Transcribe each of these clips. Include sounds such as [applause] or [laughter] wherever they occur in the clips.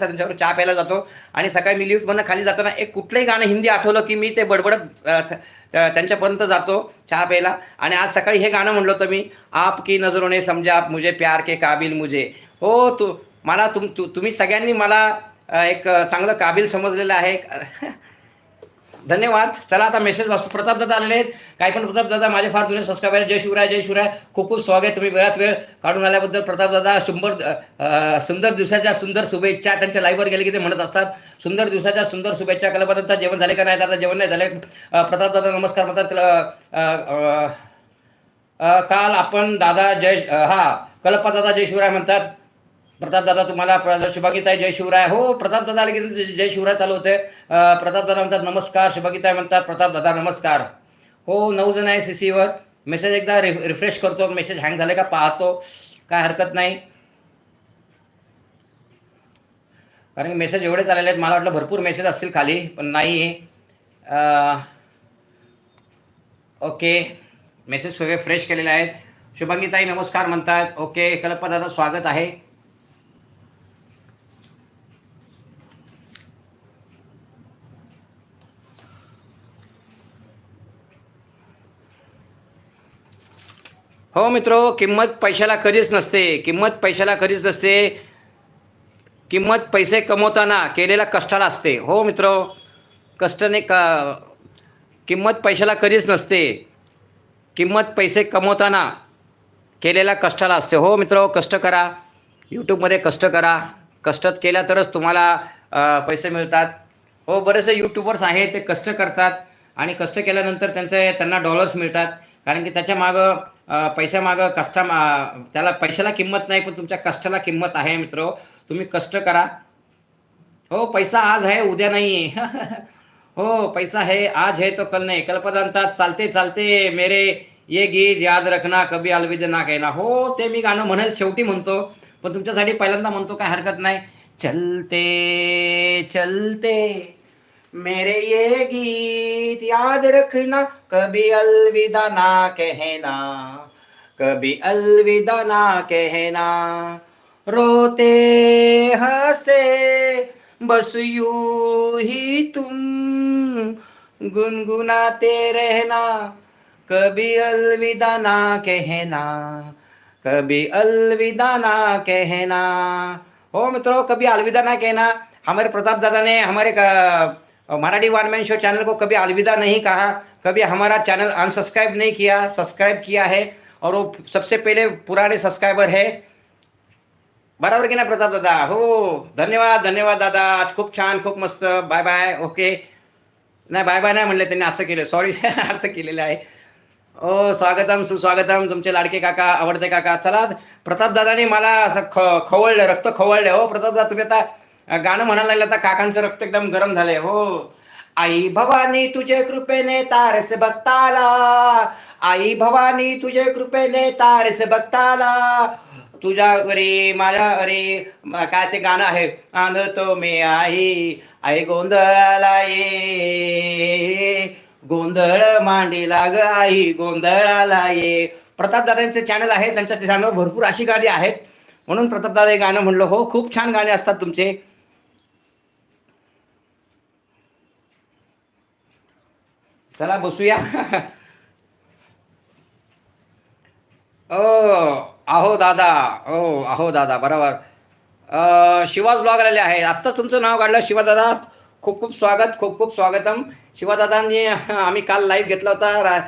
त्यांच्यावर चहा प्यायला जातो. आणि सकाळी मी लिफ्टमधनं खाली जाताना एक कुठलंही गाणं हिंदी आठवलं की मी ते बडबडत त्यांच्यापर्यंत जातो चहा प्यायला. आणि आज सकाळी हे गाणं म्हणलं होतं मी आप की नजरों ने समजा आप मुझे प्यार के काबिल मुझे. हो तू मला तुम तु, तुम्ही सगळ्यांनी मला एक चांगलं काबिल समजलेलं आहे. [laughs] धन्यवाद. चला आता मेसेज वाचतो प्रताप दादा आलेले आहेत. काही पण प्रताप दादा माझे फार जुने सबस्क्रायबर जय शिवराय जय शिवराय. खूप खूप स्वागत तुम्ही वेळात वेळ काढून आल्याबद्दल. प्रताप दादा शंभर सुंदर दिवसाच्या सुंदर शुभेच्छा त्यांच्या लाईव्हवर गेले की ते म्हणत असतात. सुंदर दिवसाच्या सुंदर शुभेच्छा. कल्पदांचा जेवण झाले का नाही आता जेवण नाही झाले. प्रताप दादा नमस्कार. म्हणतात काल आपण दादा जय हा कल्पा दादा जय शिवराय म्हणतात. प्रतापदादा तुम्हाला प्र- शुभागीताई जय शिवराय. हो प्रतापदादा आले की जय शिवराय चालू होते प्रतापदादा म्हणतात नमस्कार शुभागीताई म्हणतात प्रतापदादा नमस्कार. हो नऊ जण आहे सी सीवर मेसेज एकदा रि रिफ्रेश करतो मेसेज हँग झाले का पाहतो. काय हरकत नाही. कारण की मेसेज एवढे आलेले आहेत मला वाटलं भरपूर मेसेज असतील खाली पण नाही ओके. मेसेज सगळे फ्रेश केलेले आहेत. शुभांगीताई नमस्कार म्हणतात. ओके कल्पदादा स्वागत आहे. हो मित्रो किंमत पैशाला कधीच नसते. किंमत पैशाला कधीच नसते. किंमत पैसे कमवताना केलेल्या कष्टाला असते. हो मित्रो कष्टाने का किंमत पैशाला कधीच नसते. किंमत पैसे कमवताना केलेल्या कष्टाला असते. हो मित्रो कष्ट करा. यूट्यूबमध्ये कष्ट करा. कष्टात केल्या तरच तुम्हाला पैसे मिळतात. हो बरेचसे यूट्यूबर्स आहेत ते कष्ट करतात. आणि कष्ट केल्यानंतर त्यांचे त्यांना डॉलर्स मिळतात. कारण की त्याच्या मागं पैशामागं कष्टा मा- त्याला पैशाला किंमत नाही पण तुमच्या कष्टाला किंमत आहे मित्र. तुम्ही कष्ट करा. हो पैसा आज आहे उद्या नाही. [laughs] हो पैसा है आज है तो कल नाही. कल्पदांतात चालते चालते मेरे ये गीत याद रखना कभी अलविदा ना कहना. हो ते मी गाणं म्हणेल शेवटी म्हणतो. पण तुमच्यासाठी पहिल्यांदा म्हणतो काय हरकत नाही. चलते चलते. मेरे ये गीत याद रखना, कभी अलविदा ना कहना, कभी अलविदा ना कहना। रोते हंसे, बस यूँ ही तुम गुनगुनाते रहना। कभी अलविदा ना कहना, कभी अलविदा ना कहना। हो मित्रों, कभी अलविदा ना कहना। हमारे प्रताप दादा ने हमारे Marathi one man show channel को कभी अलविदा नहीं कहा कभी हमारा चैनल अनसब्सक्राइब नहीं किया सब्सक्राइब किया है और वो सबसे पहले पुराने सब्सक्राइबर है। बरोबर की नाही प्रताप दादा? हो धन्यवाद धन्यवाद दादा। आज खूप छान खूप मस्त। बाय बाय ओके नाही बाय बाय नाही म्हणले त्यांनी असं केलं सॉरी [laughs] असं केलेलं आहे। ओ स्वागतम सुस्वागतम तुमचे लाडके काका आवडते काका। चला प्रतापदादाने मला असं ख खवळलं रक्त खवळलं हो प्रताप दादा तुम्ही आता गाणं म्हणायला लागलं आता काकांचं रक्त एकदम गरम झालंय. हो. आई भवानी तुझे कृपेने तारस बघताला. आई भवानी तुझे कृपेने तारस बघताला. तुझ्या अरे माझ्या अरे काय ते गाणं आहे? आणतो मी आई आई गोंधळाला ये. गोंधळ मांडीला ग आई गोंधळाला ये. प्रतापदादांचे चॅनल आहे त्यांच्या चॅनलवर भरपूर अशी गाणी आहेत. म्हणून प्रतापदादा हे गाणं म्हणलं हो खूप छान गाणे असतात तुमचे. चला बसूया. ओ अहो दादा ओ अहो दादा बरोबर. शिवाज ब्लॉग आलेले आहे आत्ता तुमचं नाव काढलं शिवादादा खूप खूप स्वागत खूप खूप स्वागतम. शिवादादांनी आम्ही काल लाईव्ह घेतला होता रा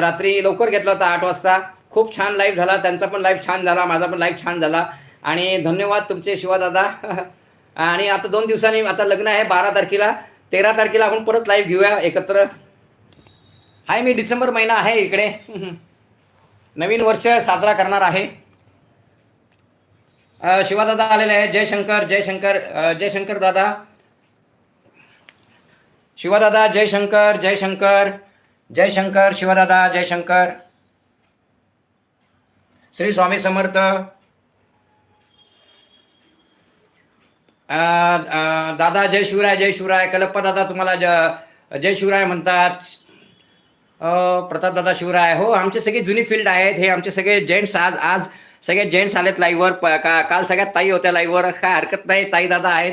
रात्री लवकर घेतला होता आठ वाजता. खूप छान लाईव्ह झाला त्यांचा पण लाईव्ह छान झाला माझा पण लाईव्ह छान झाला. आणि धन्यवाद तुमचे शिवादादा [laughs] आणि आता दोन दिवसांनी आता लग्न आहे बारा तारखेला. तेरा तारखेला आपण परत लाईव्ह घेऊया एकत्र. हाय मी डिसेंबर महिना आहे इकडे. नवीन वर्ष साजरा करणार आहे. शिवादादा आलेले आहे जयशंकर जयशंकर जयशंकर दादा. शिवादादा जयशंकर जयशंकर जयशंकर शिवादादा जयशंकर श्री स्वामी समर्थ. दादा जय शिवराय जय शिवराय. कलप्पा दादा तुम्हाला ज जय शिवराय म्हणतात. प्रतापदादा शिवराय हो आमचे सगळे जुनी फील्ड आहेत. हे आमचे सगळे जेंट्स आज आज सगळे जेंट्स आलेत लाईव्हवर प- का काल सगळ्यात ताई होत्या लाईव्हवर काय हरकत नाही ताई दादा आहेत.